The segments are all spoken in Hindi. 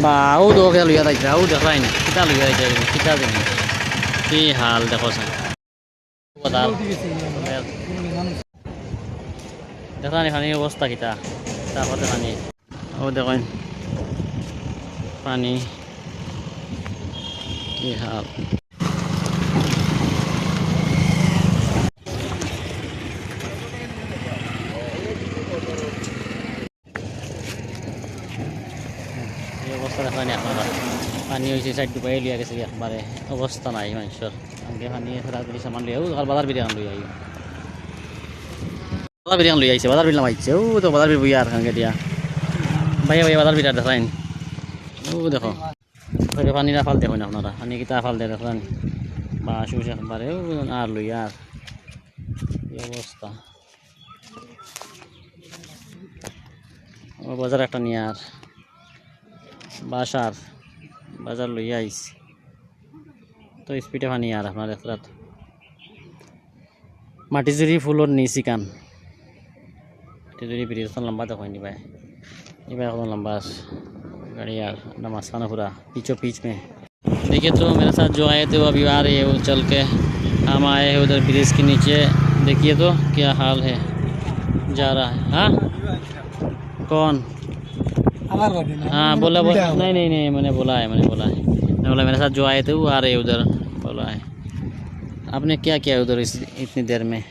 বা ও দো কে লইয়া তাই ও দেখাই না কিতা লইয়া তাই কিতা দিন কি হাল দেখো দেখানি পানি অবস্থা কিতা তারপরে পানি ও দেখেন পানি কি হাল এই অবস্থা দেখানি আপনারা পানি হয়েছে সাইড ডুবাই লিয়া গেছে একবারে অবস্থা নাই মানুষের। আগে পানি ফেরা করি সামান লিয়া আর বাজার বিরিয়ান লই আই বাজার বিরিয়ান লই আইছে, বাজার বিরিয়ান আইছে ও তো বাজার বির আর খাঙ্গে দিয়া। ভাইয়া ভাইয়া বাজার বিরিয়ান দেখাইন। ও দেখো পানি না ফাল দেখো না আপনারা। পানি কিতা ফাল দিয়ে দেখেন। বা শুষ একবারে ও আর লই আর। এই অবস্থা। বাজার একটা নিয়ে আর বাসার বাজার লইয়া আইস তো স্পিডে পানি আর আপনার রাত মাটিজুরি ফুলর নিচি কান মাটিজুরি ব্রিজ লম্বা দেখো নি ভাই ये भाई लंबा गाड़ी यार नमस्कार पूरा पीछो पीछ में देखिए तो मेरे साथ जो आए थे वो अभी आ रहे हैं वो चल के हम आए हैं उधर ब्रिज के नीचे देखिए तो क्या हाल है जा रहा है हाँ कौन हाँ बोला बोला। नहीं नहीं नहीं मैंने बोला है मैंने बोला है। मैंने बोला मेरे साथ जो आए थे वो आ रहे उधर। बोला है। आपने क्या किया उधर इस इतनी देर में?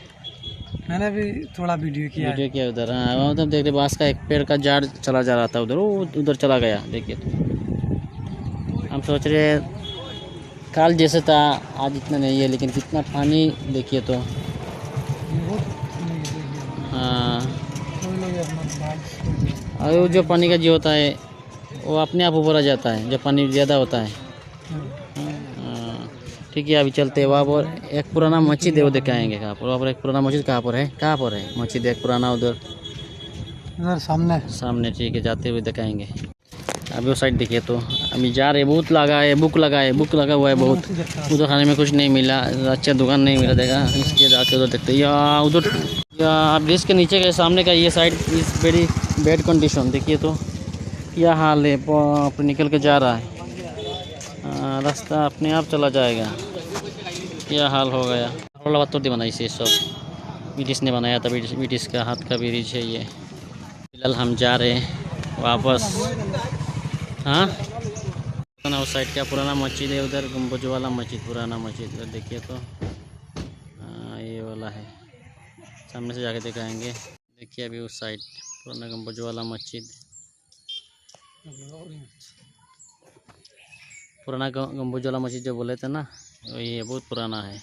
मैंने भी थोड़ा वीडियो किया वीडियो किया उधर हाँ तो देख रहे बाँस का एक पेड़ का झाड़ चला जा रहा था उधर वो उधर चला गया देखिए तो। हम सोच रहे कल जैसे था आज इतना नहीं है लेकिन कितना पानी देखिए तो। हाँ। और वो जो पानी का जी होता है वो अपने आप ऊपर आ जाता है जब पानी ज़्यादा होता है। हाँ, ठीक है अभी चलते हैं वहाँ पर। एक पुराना मस्जिद है वो दिखाएँगे कहाँ पर। वहाँ पर एक पुराना मस्जिद कहाँ पर है? कहाँ पर है मस्जिद? एक पुराना उधर। उधर सामने। सामने ठीक है जाते हुए दिखाएँगे। अभी वो साइड देखिए तो अभी जा रहे बहुत लगा है बुक लगा है बुक लगा हुआ है बहुत। उधर खाने में कुछ नहीं मिला अच्छा दुकान नहीं मिला देगा इसलिए जाके उधर देखते या उधर या आप ब्रिज के नीचे के सामने का ये side is very bad condition देखिए तो। क्या हाल है रे, निकल के जा रहा है। रास्ता अपने आप चला जाएगा। क्या हाल हो गया? रोला दी बनाई से सब। ब्रिटिश ने बनाया था ब्रिटिश का हाथ का ब्रिज है ये। फ़िलहाल हम जा रहे हैं वापस। हाँ? उस साइड का पुराना मस्जिद है, उधर गुम्बज वाला मस्जिद, पुराना मस्जिद। उधर देखिए तो हाँ ये वाला है। सामने से जाके दिखाएँगे। देखिए अभी उस साइड पुराना गुम्बज वाला मस्जिद। पुराना ग- वाला मस्जिद जो बोले थे ना ये बहुत पुराना है।